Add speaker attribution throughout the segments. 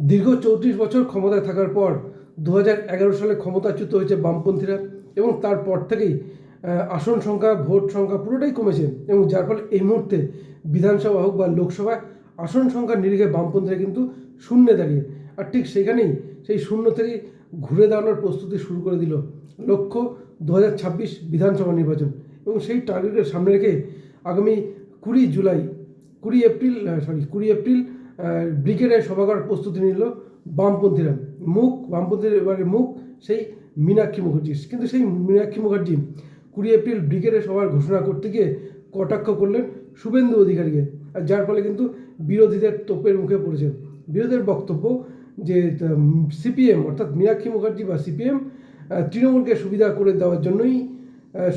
Speaker 1: দীর্ঘ চৌত্রিশ বছর ক্ষমতায় থাকার পর দু হাজার এগারো সালে ক্ষমতাচ্যুত হয়েছে বামপন্থীরা এবং তারপর থেকেই আসন সংখ্যা, ভোট সংখ্যা পুরোটাই কমেছে এবং যার ফলে এই মুহূর্তে বিধানসভা হোক বা লোকসভায় আসন সংখ্যার নিরিখে বামপন্থীরা কিন্তু শূন্যে দাঁড়িয়ে। আর ঠিক সেখানেই সেই শূন্য থেকেই ঘুরে দাঁড়ানোর প্রস্তুতি শুরু করে দিল লক্ষ্য দু হাজার ছাব্বিশ বিধানসভা নির্বাচন এবং সেই টার্গেটের সামনে রেখে আগামী কুড়ি জুলাই, কুড়ি এপ্রিল সরি কুড়ি এপ্রিল আহ, ব্রিগেডে সভা করার প্রস্তুতি নিল বামপন্থীরা। মুখ বামপন্থীর এবারে মুখ সেই মীনাক্ষী মুখার্জি। কিন্তু সেই মীনাক্ষী মুখার্জি কুড়ি এপ্রিল ব্রিগেডে সভার ঘোষণা করতে গিয়ে কটাক্ষ করলেন শুভেন্দু অধিকারীকে আর যার ফলে কিন্তু বিরোধীদের তোপের মুখে পড়েছে। বিরোধীদের বক্তব্য যে সিপিএম অর্থাৎ মীনাক্ষী মুখার্জি বা সিপিএম তৃণমূলকে সুবিধা করে দেওয়ার জন্যই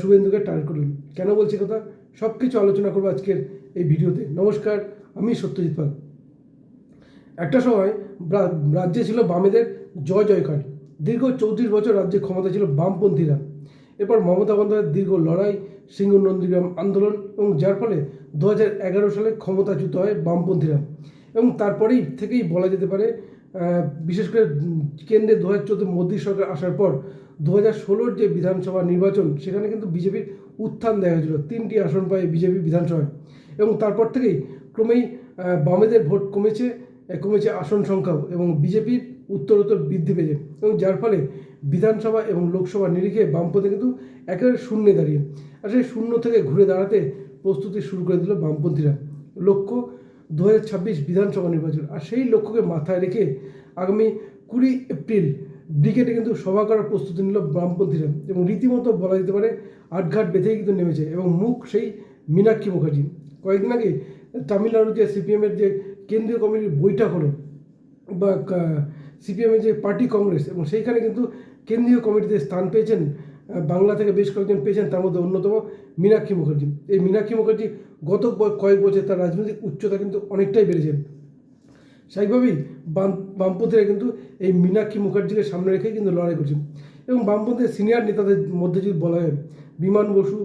Speaker 1: শুভেন্দুকে টার্গেট করলেন। কেন বলছি কথা? সব কিছু আলোচনা করব আজকের এই ভিডিওতে। নমস্কার আমি সত্যজিৎ পাল। একটা সময় রাজ্যে ছিল বামেদের জয় জয়কার। দীর্ঘ চৌত্রিশ বছর রাজ্যে ক্ষমতা ছিল বামপন্থীরা। এরপর মমতা বন্দ্যোপাধ্যায়ের দীর্ঘ লড়াই সিংহ নন্দীগ্রাম আন্দোলন এবং যার ফলে দু এগারো সালে ক্ষমতাচ্যুত হয় বামপন্থীরা। এবং তারপরেই থেকেই বলা যেতে পারে বিশেষ করে কেন্দ্রে দু হাজার চোদ্দ মোদী সরকার আসার পর দু হাজার ষোলোর যে বিধানসভা নির্বাচন, সেখানে কিন্তু বিজেপির উত্থান দেখা গেছিল। তিনটি আসন পায় বিজেপি বিধানসভায়। এবং তারপর থেকেই ক্রমেই বামেদের ভোট কমেছে। কমেছে আসন সংখ্যাও এবং বিজেপির উত্তরোত্তর বৃদ্ধি পেয়েছে। এবং যার ফলে বিধানসভা এবং লোকসভা নিরিখে বামপন্থী কিন্তু একেবারে শূন্যে দাঁড়িয়ে। আর সেই শূন্য থেকে ঘুরে দাঁড়াতে প্রস্তুতি শুরু করে দিল বামপন্থীরা। লক্ষ্য দু হাজার ছাব্বিশ বিধানসভা নির্বাচন। আর সেই লক্ষ্যকে মাথায় রেখে আগামী কুড়ি এপ্রিল ব্রিগেডে কিন্তু সভা করার প্রস্তুতি নিল বামপন্থীরা। এবং রীতিমতো বলা যেতে পারে আটঘাট বেঁধেই কিন্তু নেমেছে। এবং মুখ সেই মীনাক্ষী মুখার্জি। কয়েকদিন আগে তামিলনাড়ুর যে সিপিএমের যে কেন্দ্রীয় কমিটির বৈঠক হলো বা সিপিএমের যে পার্টি কংগ্রেস এবং সেইখানে কিন্তু কেন্দ্রীয় কমিটিতে স্থান পেয়েছেন বাংলা থেকে বেশ কয়েকজন পেয়েছেন, তার মধ্যে অন্যতম মীনাক্ষী মুখার্জি। এই মীনাক্ষী মুখার্জি গত কয়েক বছর তার রাজনৈতিক উচ্চতা কিন্তু অনেকটাই বেড়েছে। স্বাভাবিকভাবেই বাম, বামপন্থীরা কিন্তু এই মীনাক্ষী মুখার্জিকে সামনে রেখে কিন্তু লড়াই করছেন। এবং বামপন্থীর সিনিয়র নেতাদের মধ্যে যদি বলা হয়, বিমান বসু,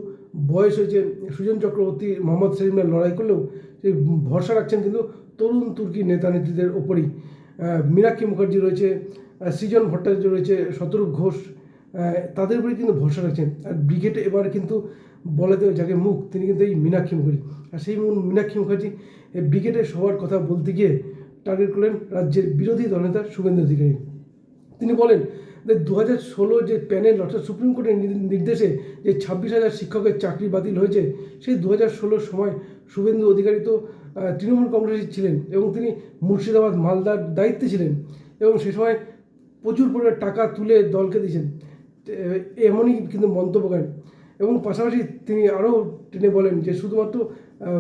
Speaker 1: বয়স হয়েছে সুজন চক্রবর্তী, মোহাম্মদ সেলিমরা লড়াই করলেও সেই ভরসা রাখছেন কিন্তু তরুণ তুর্কি নেতা নেত্রীদের ওপরেই মীনাক্ষী মুখার্জি রয়েছে সৃজন ভট্টাচার্য রয়েছে, শতরূপ ঘোষ তাদের উপরে কিন্তু ভরসা রাখছেন। আর ব্রিগেডে এবার কিন্তু বলে দেবে যাকে মুখ, তিনি কিন্তু এই মীনাক্ষী মুখার্জি। আর সেই মীনাক্ষী মুখার্জি এই সবার কথা বলতে গিয়ে টার্গেট করলেন রাজ্যের বিরোধী দলনেতা শুভেন্দু অধিকারী তিনি বলেন যে দু হাজার ষোলো যে প্যানেল, অর্থাৎ সুপ্রিম কোর্টের নির্দেশে যে ছাব্বিশ হাজার শিক্ষকের চাকরি বাতিল হয়েছে, সেই দু হাজার ষোলোর সময় শুভেন্দু অধিকারী তো তৃণমূল কংগ্রেসের ছিলেন এবং তিনি মুর্শিদাবাদ, মালদার দায়িত্বে ছিলেন এবং সে সময় প্রচুর পরিমাণে টাকা তুলে দলকে দিয়েছেন। এমনই কিন্তু মন্তব্য করেন। এবং পাশাপাশি তিনি আরও টেনে বলেন যে শুধুমাত্র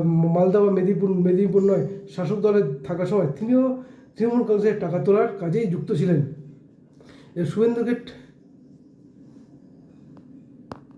Speaker 1: মালদা বা মেদিনীপুর মেদিনীপুর নয়, শাসক দলে থাকার সময় তিনিও তৃণমূল কংগ্রেসের টাকা তোলার কাজেই যুক্ত ছিলেন। এ শুভেন্দুকে ঠ-